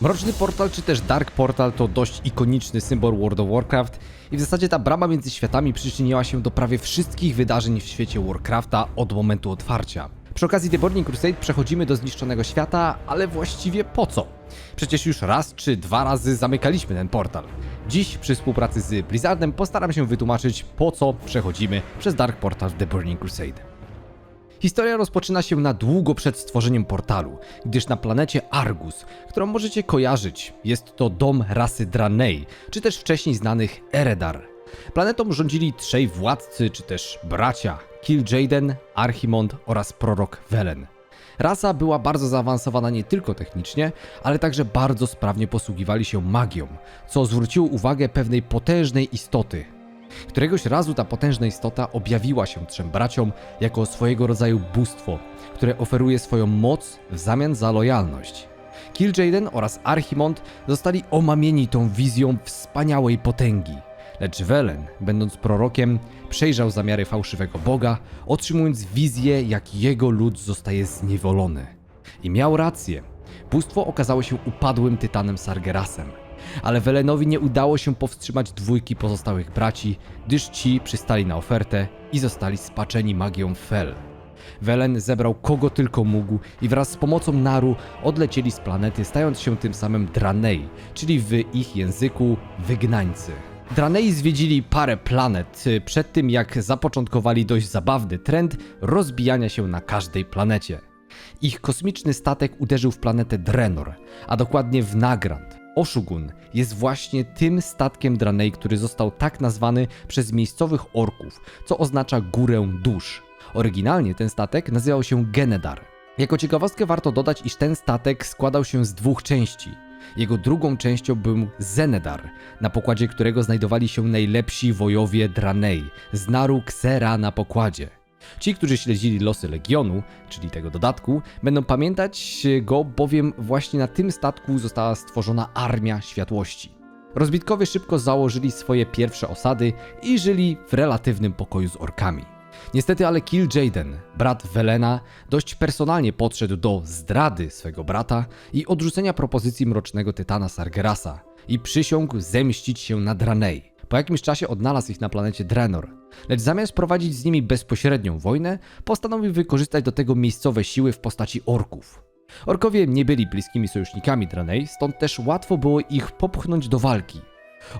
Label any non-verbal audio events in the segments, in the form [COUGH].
Mroczny Portal czy też Dark Portal to dość ikoniczny symbol World of Warcraft i w zasadzie ta brama między światami przyczyniła się do prawie wszystkich wydarzeń w świecie Warcrafta od momentu otwarcia. Przy okazji The Burning Crusade przechodzimy do zniszczonego świata, ale właściwie po co? Przecież już raz czy dwa razy zamykaliśmy ten portal. Dziś przy współpracy z Blizzardem postaram się wytłumaczyć po co przechodzimy przez Dark Portal The Burning Crusade. Historia rozpoczyna się na długo przed stworzeniem portalu, gdyż na planecie Argus, którą możecie kojarzyć, jest to dom rasy Draenei, czy też wcześniej znanych Eredar. Planetą rządzili trzej władcy, czy też bracia, Kil'jaeden, Archimond oraz prorok Velen. Rasa była bardzo zaawansowana nie tylko technicznie, ale także bardzo sprawnie posługiwali się magią, co zwróciło uwagę pewnej potężnej istoty, Któregoś razu ta potężna istota objawiła się trzem braciom jako swojego rodzaju bóstwo, które oferuje swoją moc w zamian za lojalność. Kil'jaeden oraz Archimond zostali omamieni tą wizją wspaniałej potęgi. Lecz Velen, będąc prorokiem, przejrzał zamiary fałszywego Boga, otrzymując wizję, jak jego lud zostaje zniewolony. I miał rację. Bóstwo okazało się upadłym tytanem Sargerasem ale Welenowi nie udało się powstrzymać dwójki pozostałych braci, gdyż ci przystali na ofertę i zostali spaczeni magią Fel. Welen zebrał kogo tylko mógł i wraz z pomocą Naru odlecieli z planety, stając się tym samym Draenei, czyli w ich języku wygnańcy. Draenei zwiedzili parę planet przed tym jak zapoczątkowali dość zabawny trend rozbijania się na każdej planecie. Ich kosmiczny statek uderzył w planetę Drenor, a dokładnie w Nagrand, Oshugun jest właśnie tym statkiem Draenei, który został tak nazwany przez miejscowych orków, co oznacza górę dusz. Oryginalnie ten statek nazywał się Genedar. Jako ciekawostkę warto dodać, iż ten statek składał się z dwóch części. Jego drugą częścią był Zenedar, na pokładzie którego znajdowali się najlepsi wojowie Draenei, z Naru Xera na pokładzie. Ci, którzy śledzili losy Legionu, czyli tego dodatku, będą pamiętać go, bowiem właśnie na tym statku została stworzona Armia Światłości. Rozbitkowie szybko założyli swoje pierwsze osady i żyli w relatywnym pokoju z orkami. Niestety ale Kil'jaeden, brat Velena, dość personalnie podszedł do zdrady swego brata i odrzucenia propozycji mrocznego tytana Sargerasa i przysiągł zemścić się na Draenei. Po jakimś czasie odnalazł ich na planecie Drenor, lecz zamiast prowadzić z nimi bezpośrednią wojnę, postanowił wykorzystać do tego miejscowe siły w postaci orków. Orkowie nie byli bliskimi sojusznikami Draenei, stąd też łatwo było ich popchnąć do walki.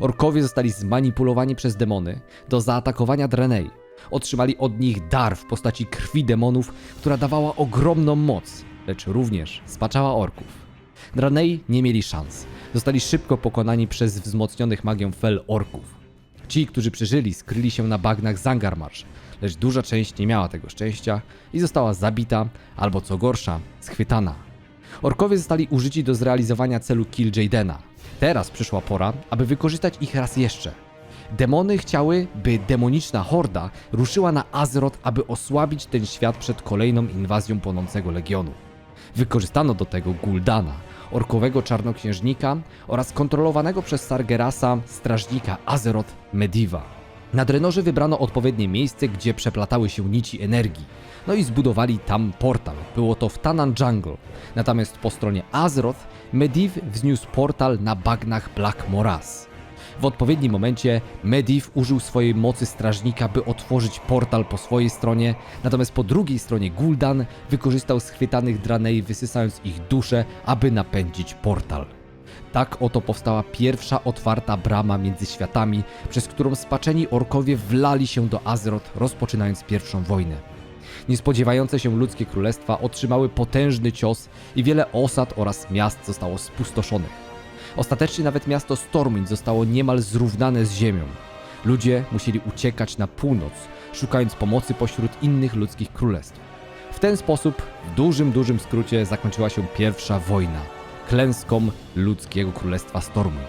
Orkowie zostali zmanipulowani przez demony do zaatakowania Draenei. Otrzymali od nich dar w postaci krwi demonów, która dawała ogromną moc, lecz również spaczała orków. Draenei nie mieli szans. Zostali szybko pokonani przez wzmocnionych magią Fel orków. Ci, którzy przeżyli, skryli się na bagnach Zangarmarsh, lecz duża część nie miała tego szczęścia i została zabita, albo co gorsza, schwytana. Orkowie zostali użyci do zrealizowania celu Kil'jaedena. Teraz przyszła pora, aby wykorzystać ich raz jeszcze. Demony chciały, by demoniczna horda ruszyła na Azeroth, aby osłabić ten świat przed kolejną inwazją płonącego legionu. Wykorzystano do tego Guldana, orkowego czarnoksiężnika oraz kontrolowanego przez Sargerasa strażnika Azeroth Mediva. Na Drenorze wybrano odpowiednie miejsce, gdzie przeplatały się nici energii. No i zbudowali tam portal. Było to w Tanan Jungle. Natomiast po stronie Azeroth Mediv wzniósł portal na bagnach Black Morass. W odpowiednim momencie Mediv użył swojej mocy strażnika, by otworzyć portal po swojej stronie, natomiast po drugiej stronie Gul'dan wykorzystał schwytanych Draenei, wysysając ich dusze, aby napędzić portal. Tak oto powstała pierwsza otwarta brama między światami, przez którą spaczeni orkowie wlali się do Azeroth, rozpoczynając pierwszą wojnę. Niespodziewające się ludzkie królestwa otrzymały potężny cios i wiele osad oraz miast zostało spustoszonych. Ostatecznie nawet miasto Stormwind zostało niemal zrównane z ziemią. Ludzie musieli uciekać na północ, szukając pomocy pośród innych ludzkich królestw. W ten sposób, w dużym, dużym skrócie, zakończyła się pierwsza wojna klęską ludzkiego królestwa Stormwind.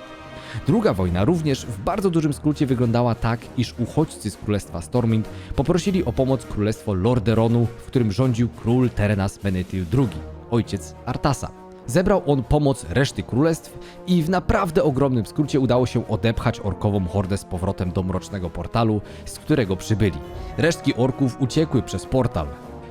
Druga wojna również w bardzo dużym skrócie wyglądała tak, iż uchodźcy z królestwa Stormwind poprosili o pomoc królestwo Lorderonu, w którym rządził król Terenas Menethil II, ojciec Artasa. Zebrał on pomoc reszty królestw i w naprawdę ogromnym skrócie udało się odepchać orkową hordę z powrotem do mrocznego portalu, z którego przybyli. Resztki orków uciekły przez portal.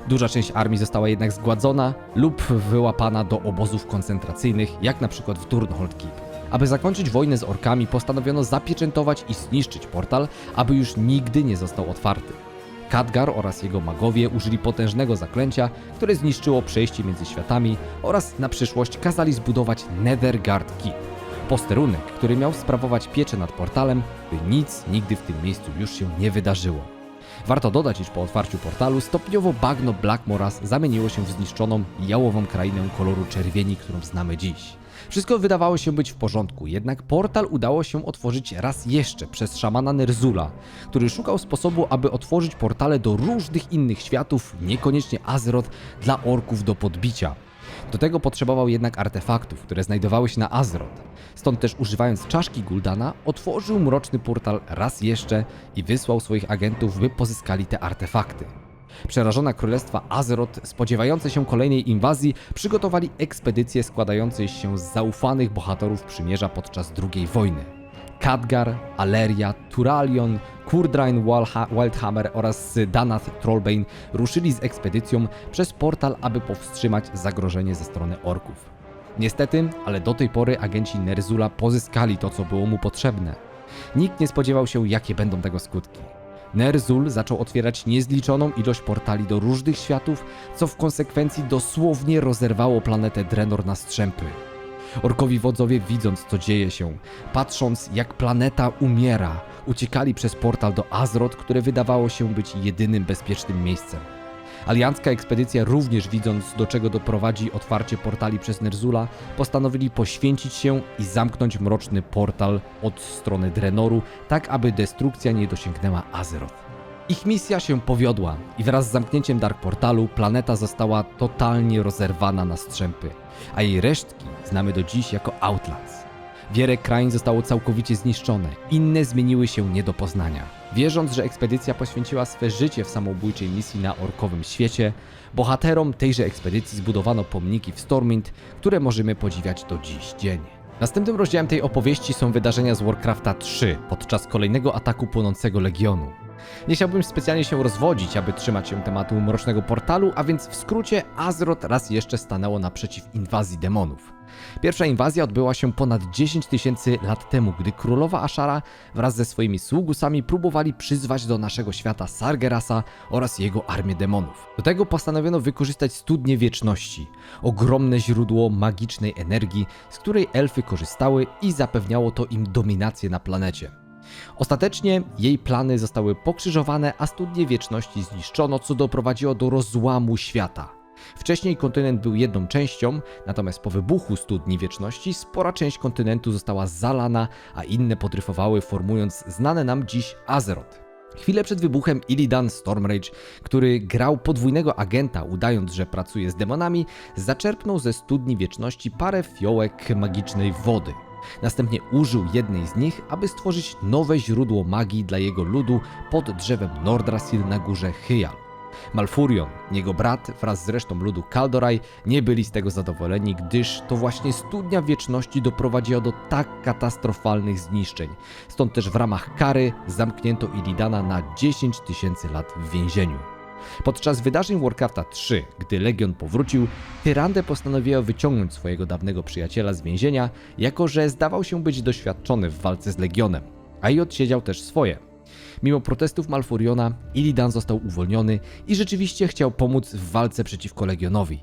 Duża część armii została jednak zgładzona lub wyłapana do obozów koncentracyjnych, jak na przykład w Turnhold Keep. Aby zakończyć wojnę z orkami, postanowiono zapieczętować i zniszczyć portal, aby już nigdy nie został otwarty. Khadgar oraz jego magowie użyli potężnego zaklęcia, które zniszczyło przejście między światami oraz na przyszłość kazali zbudować Nethergard Keep. Posterunek, który miał sprawować pieczę nad portalem, by nic nigdy w tym miejscu już się nie wydarzyło. Warto dodać, iż po otwarciu portalu stopniowo bagno Black Moras zamieniło się w zniszczoną jałową krainę koloru czerwieni, którą znamy dziś. Wszystko wydawało się być w porządku, jednak portal udało się otworzyć raz jeszcze przez szamana Nerzula, który szukał sposobu, aby otworzyć portale do różnych innych światów, niekoniecznie Azeroth, dla orków do podbicia. Do tego potrzebował jednak artefaktów, które znajdowały się na Azeroth. Stąd też używając czaszki Guldana, otworzył mroczny portal raz jeszcze i wysłał swoich agentów, by pozyskali te artefakty. Przerażona królestwa Azeroth, spodziewające się kolejnej inwazji, przygotowali ekspedycję składającą się z zaufanych bohaterów przymierza podczas II wojny. Khadgar, Aleria, Turalion, Kurdrain Wildhammer oraz Danath Trollbane ruszyli z ekspedycją przez portal, aby powstrzymać zagrożenie ze strony orków. Niestety, ale do tej pory agenci Nerzula pozyskali to, co było mu potrzebne. Nikt nie spodziewał się, jakie będą tego skutki. Nerzul zaczął otwierać niezliczoną ilość portali do różnych światów, co w konsekwencji dosłownie rozerwało planetę Drenor na strzępy. Orkowi wodzowie widząc co dzieje się, patrząc jak planeta umiera, uciekali przez portal do Azroth, które wydawało się być jedynym bezpiecznym miejscem. Aliancka ekspedycja również widząc do czego doprowadzi otwarcie portali przez Nerzula, postanowili poświęcić się i zamknąć mroczny portal od strony Drenoru, tak aby destrukcja nie dosięgnęła Azeroth. Ich misja się powiodła i wraz z zamknięciem Dark Portalu planeta została totalnie rozerwana na strzępy, a jej resztki znamy do dziś jako Outlands. Wiele krain zostało całkowicie zniszczone, inne zmieniły się nie do poznania. Wierząc, że ekspedycja poświęciła swe życie w samobójczej misji na orkowym świecie, bohaterom tejże ekspedycji zbudowano pomniki w Stormwind, które możemy podziwiać do dziś dzień. Następnym rozdziałem tej opowieści są wydarzenia z Warcrafta 3 podczas kolejnego ataku płonącego legionu. Nie chciałbym specjalnie się rozwodzić, aby trzymać się tematu mrocznego portalu, a więc w skrócie Azeroth raz jeszcze stanęło naprzeciw inwazji demonów. Pierwsza inwazja odbyła się ponad 10 tysięcy lat temu, gdy królowa Ashara wraz ze swoimi sługusami próbowali przyzwać do naszego świata Sargerasa oraz jego armię demonów. Do tego postanowiono wykorzystać studnię wieczności, ogromne źródło magicznej energii, z której elfy korzystały i zapewniało to im dominację na planecie. Ostatecznie jej plany zostały pokrzyżowane, a studnie wieczności zniszczono, co doprowadziło do rozłamu świata. Wcześniej kontynent był jedną częścią, natomiast po wybuchu studni wieczności spora część kontynentu została zalana, a inne podryfowały, formując znane nam dziś Azeroth. Chwilę przed wybuchem Illidan Stormrage, który grał podwójnego agenta, udając, że pracuje z demonami, zaczerpnął ze studni wieczności parę fiołek magicznej wody. Następnie użył jednej z nich, aby stworzyć nowe źródło magii dla jego ludu pod drzewem Nordrasil na górze Hyjal. Malfurion, jego brat wraz z resztą ludu Kaldoraj nie byli z tego zadowoleni, gdyż to właśnie studnia wieczności doprowadziła do tak katastrofalnych zniszczeń. Stąd też w ramach kary zamknięto Illidana na 10 tysięcy lat w więzieniu. Podczas wydarzeń Warcrafta 3, gdy Legion powrócił, Tyrande postanowiła wyciągnąć swojego dawnego przyjaciela z więzienia, jako że zdawał się być doświadczony w walce z Legionem, a i odsiedział też swoje. Mimo protestów Malfuriona, Illidan został uwolniony i rzeczywiście chciał pomóc w walce przeciwko Legionowi.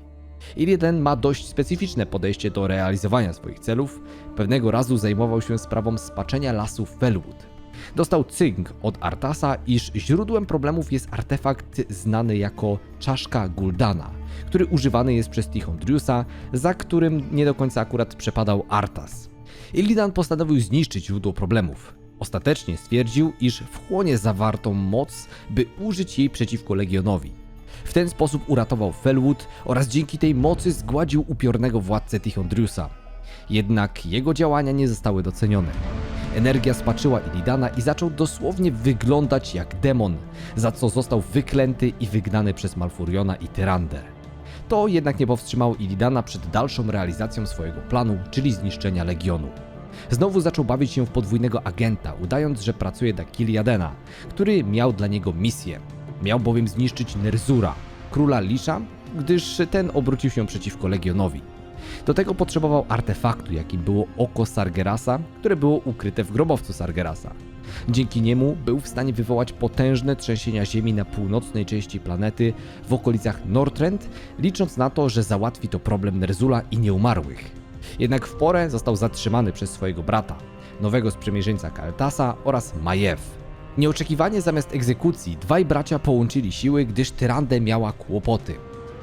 Illidan ma dość specyficzne podejście do realizowania swoich celów. Pewnego razu zajmował się sprawą spaczenia lasów Felwood. Dostał cynk od Artasa, iż źródłem problemów jest artefakt znany jako czaszka Guldana, który używany jest przez Tichondriusa, za którym nie do końca akurat przepadał Artas. Illidan postanowił zniszczyć źródło problemów. Ostatecznie stwierdził, iż wchłonie zawartą moc, by użyć jej przeciwko Legionowi. W ten sposób uratował Felwood oraz dzięki tej mocy zgładził upiornego władcę Tichondriusa. Jednak jego działania nie zostały docenione. Energia spaczyła Illidana i zaczął dosłownie wyglądać jak demon, za co został wyklęty i wygnany przez Malfuriona i Tyrander. To jednak nie powstrzymało Illidana przed dalszą realizacją swojego planu, czyli zniszczenia Legionu. Znowu zaczął bawić się w podwójnego agenta, udając, że pracuje dla Kiliadena, który miał dla niego misję. Miał bowiem zniszczyć Nerzura, króla Lisza, gdyż ten obrócił się przeciwko Legionowi. Do tego potrzebował artefaktu, jakim było oko Sargerasa, które było ukryte w grobowcu Sargerasa. Dzięki niemu był w stanie wywołać potężne trzęsienia ziemi na północnej części planety w okolicach Northrend, licząc na to, że załatwi to problem Nerzula i nieumarłych. Jednak w porę został zatrzymany przez swojego brata, nowego sprzymierzeńca Kael'Thasa oraz Majew. Nieoczekiwanie zamiast egzekucji dwaj bracia połączyli siły, gdyż Tyrande miała kłopoty.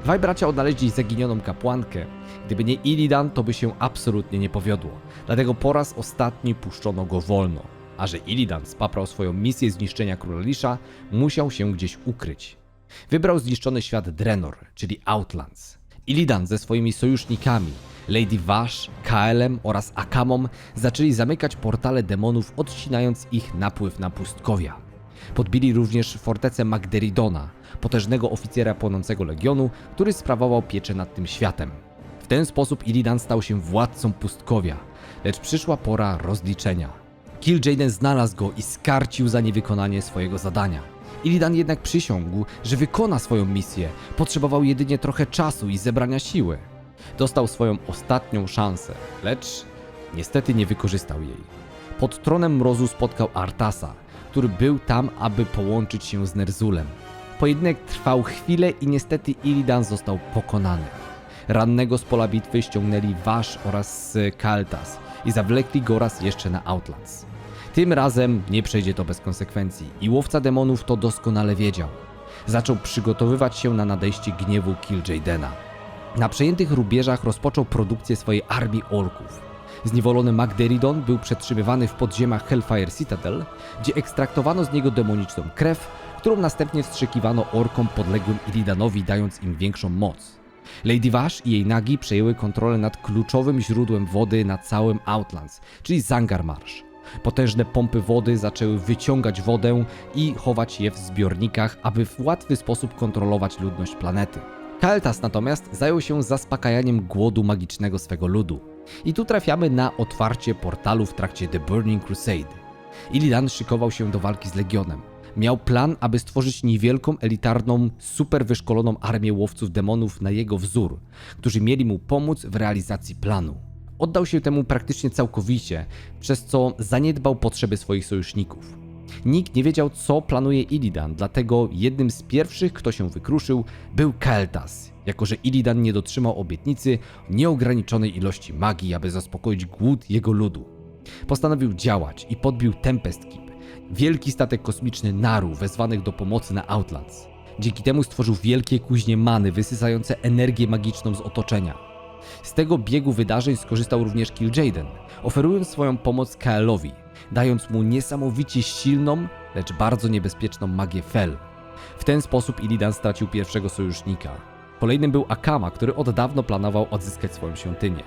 Dwaj bracia odnaleźli zaginioną kapłankę. Gdyby nie Illidan, to by się absolutnie nie powiodło. Dlatego po raz ostatni puszczono go wolno. A że Illidan spaprał swoją misję zniszczenia króla Lisza, musiał się gdzieś ukryć. Wybrał zniszczony świat Drenor, czyli Outlands. Illidan ze swoimi sojusznikami, Lady Vash, Kaelem oraz Akamom zaczęli zamykać portale demonów, odcinając ich napływ na pustkowia. Podbili również fortecę Magderidona, potężnego oficera płonącego legionu, który sprawował pieczę nad tym światem. W ten sposób Illidan stał się władcą pustkowia, lecz przyszła pora rozliczenia. Kil'jaeden znalazł go i skarcił za niewykonanie swojego zadania. Illidan jednak przysiągł, że wykona swoją misję, potrzebował jedynie trochę czasu i zebrania siły. Dostał swoją ostatnią szansę, lecz niestety nie wykorzystał jej. Pod tronem mrozu spotkał Artasa, który był tam, aby połączyć się z Nerzulem. Pojedynek trwał chwilę i niestety Illidan został pokonany. Rannego z pola bitwy ściągnęli Vash oraz y, Kaltas i zawlekli go raz jeszcze na Outlands. Tym razem nie przejdzie to bez konsekwencji i łowca demonów to doskonale wiedział. Zaczął przygotowywać się na nadejście gniewu Kil'Jaedena. Na przejętych rubieżach rozpoczął produkcję swojej armii orków. Zniewolony Magderidon był przetrzymywany w podziemiach Hellfire Citadel, gdzie ekstraktowano z niego demoniczną krew, którą następnie wstrzykiwano orkom podległym Illidanowi, dając im większą moc. Lady Vash i jej nagi przejęły kontrolę nad kluczowym źródłem wody na całym Outlands, czyli Zangarmarsh. Potężne pompy wody zaczęły wyciągać wodę i chować je w zbiornikach, aby w łatwy sposób kontrolować ludność planety. Kael'thas natomiast zajął się zaspokajaniem głodu magicznego swego ludu. I tu trafiamy na otwarcie portalu w trakcie The Burning Crusade. Illidan szykował się do walki z Legionem. Miał plan, aby stworzyć niewielką, elitarną, super wyszkoloną armię łowców demonów na jego wzór, którzy mieli mu pomóc w realizacji planu. Oddał się temu praktycznie całkowicie, przez co zaniedbał potrzeby swoich sojuszników. Nikt nie wiedział, co planuje Illidan, dlatego jednym z pierwszych, kto się wykruszył, był Kael'thas, jako że Illidan nie dotrzymał obietnicy nieograniczonej ilości magii, aby zaspokoić głód jego ludu. Postanowił działać i podbił Tempest Keep, wielki statek kosmiczny Naru wezwanych do pomocy na Outlands. Dzięki temu stworzył wielkie kuźnie many wysysające energię magiczną z otoczenia. Z tego biegu wydarzeń skorzystał również Kil'jaeden, oferując swoją pomoc Kaelowi, dając mu niesamowicie silną, lecz bardzo niebezpieczną magię Fel. W ten sposób Illidan stracił pierwszego sojusznika. Kolejnym był Akama, który od dawno planował odzyskać swoją świątynię.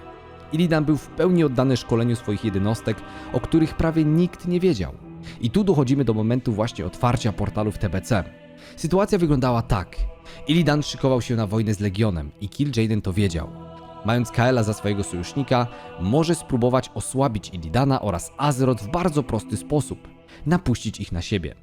Illidan był w pełni oddany szkoleniu swoich jednostek, o których prawie nikt nie wiedział. I tu dochodzimy do momentu właśnie otwarcia portalu w TBC. Sytuacja wyglądała tak. Illidan szykował się na wojnę z Legionem i Kil'jaeden to wiedział. Mając Kaela za swojego sojusznika, może spróbować osłabić Illidana oraz Azeroth w bardzo prosty sposób napuścić ich na siebie.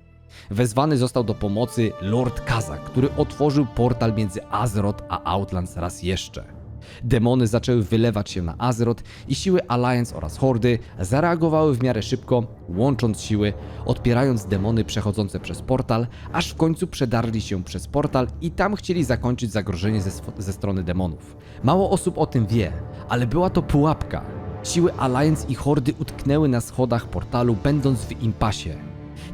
Wezwany został do pomocy Lord Kazak, który otworzył portal między Azeroth a Outlands raz jeszcze. Demony zaczęły wylewać się na Azeroth i siły Alliance oraz Hordy zareagowały w miarę szybko, łącząc siły, odpierając demony przechodzące przez portal, aż w końcu przedarli się przez portal i tam chcieli zakończyć zagrożenie ze, ze strony demonów. Mało osób o tym wie, ale była to pułapka. Siły Alliance i Hordy utknęły na schodach portalu, będąc w impasie.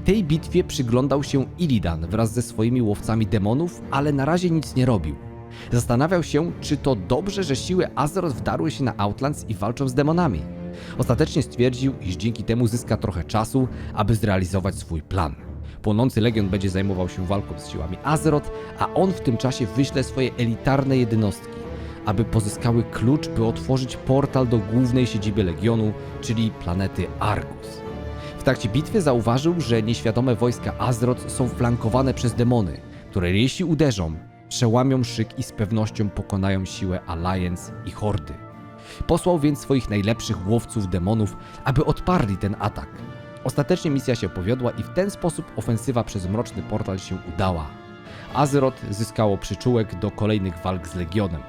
Tej bitwie przyglądał się Illidan wraz ze swoimi łowcami demonów, ale na razie nic nie robił. Zastanawiał się, czy to dobrze, że siły Azeroth wdarły się na Outlands i walczą z demonami. Ostatecznie stwierdził, iż dzięki temu zyska trochę czasu, aby zrealizować swój plan. Płonący Legion będzie zajmował się walką z siłami Azeroth, a on w tym czasie wyśle swoje elitarne jednostki, aby pozyskały klucz, by otworzyć portal do głównej siedziby Legionu, czyli planety Argus. W trakcie bitwy zauważył, że nieświadome wojska Azeroth są flankowane przez demony, które jeśli uderzą, przełamią szyk i z pewnością pokonają siłę Alliance i Hordy. Posłał więc swoich najlepszych łowców demonów, aby odparli ten atak. Ostatecznie misja się powiodła i w ten sposób ofensywa przez mroczny portal się udała. Azeroth zyskało przyczółek do kolejnych walk z Legionem.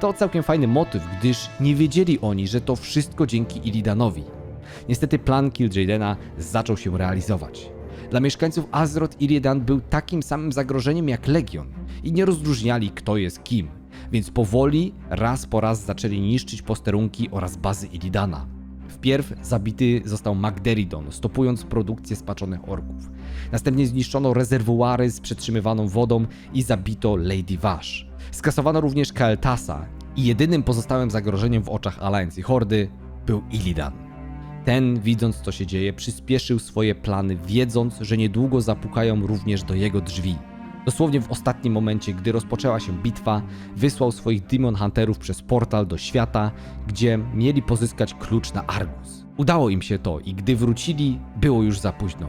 To całkiem fajny motyw, gdyż nie wiedzieli oni, że to wszystko dzięki Illidanowi. Niestety plan Kil'jaedena zaczął się realizować. Dla mieszkańców Azeroth Illidan był takim samym zagrożeniem jak Legion i nie rozróżniali kto jest kim, więc powoli, raz po raz zaczęli niszczyć posterunki oraz bazy Illidana. Wpierw zabity został Magderidon, stopując produkcję spaczonych orków. Następnie zniszczono rezerwuary z przetrzymywaną wodą i zabito Lady Vash. Skasowano również Kael'Thasa i jedynym pozostałym zagrożeniem w oczach Alliance i Hordy był Illidan. Ten, widząc co się dzieje, przyspieszył swoje plany, wiedząc, że niedługo zapukają również do jego drzwi. Dosłownie w ostatnim momencie, gdy rozpoczęła się bitwa, wysłał swoich Demon Hunterów przez portal do świata, gdzie mieli pozyskać klucz na Argus. Udało im się to i gdy wrócili, było już za późno.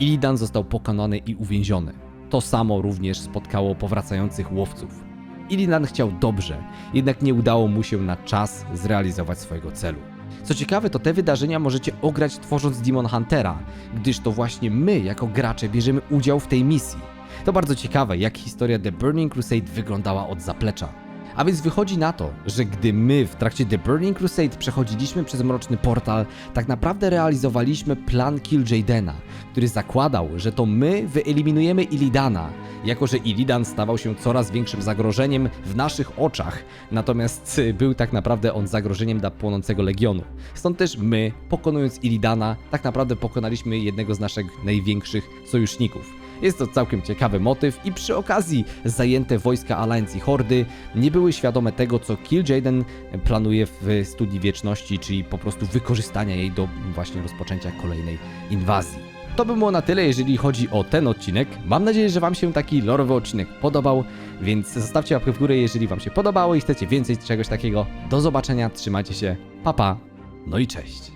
Illidan został pokonany i uwięziony. To samo również spotkało powracających łowców. Illidan chciał dobrze, jednak nie udało mu się na czas zrealizować swojego celu. Co ciekawe, to te wydarzenia możecie ograć tworząc Demon Huntera, gdyż to właśnie my, jako gracze, bierzemy udział w tej misji. To bardzo ciekawe, jak historia The Burning Crusade wyglądała od zaplecza. A więc wychodzi na to, że gdy my w trakcie The Burning Crusade przechodziliśmy przez mroczny portal, tak naprawdę realizowaliśmy plan Kil'Jaedena, który zakładał, że to my wyeliminujemy Illidana, jako że Illidan stawał się coraz większym zagrożeniem w naszych oczach, natomiast [LAUGHS] był tak naprawdę on zagrożeniem dla płonącego Legionu. Stąd też my, pokonując Illidana, tak naprawdę pokonaliśmy jednego z naszych największych sojuszników. Jest to całkiem ciekawy motyw i przy okazji zajęte wojska Alliance i Hordy nie były świadome tego, co Kil'Jaeden planuje w Studii Wieczności, czyli po prostu wykorzystania jej do właśnie rozpoczęcia kolejnej inwazji. To by było na tyle, jeżeli chodzi o ten odcinek. Mam nadzieję, że Wam się taki lorowy odcinek podobał, więc zostawcie łapkę w górę, jeżeli Wam się podobało i chcecie więcej czegoś takiego. Do zobaczenia, trzymajcie się, papa, pa. no i cześć.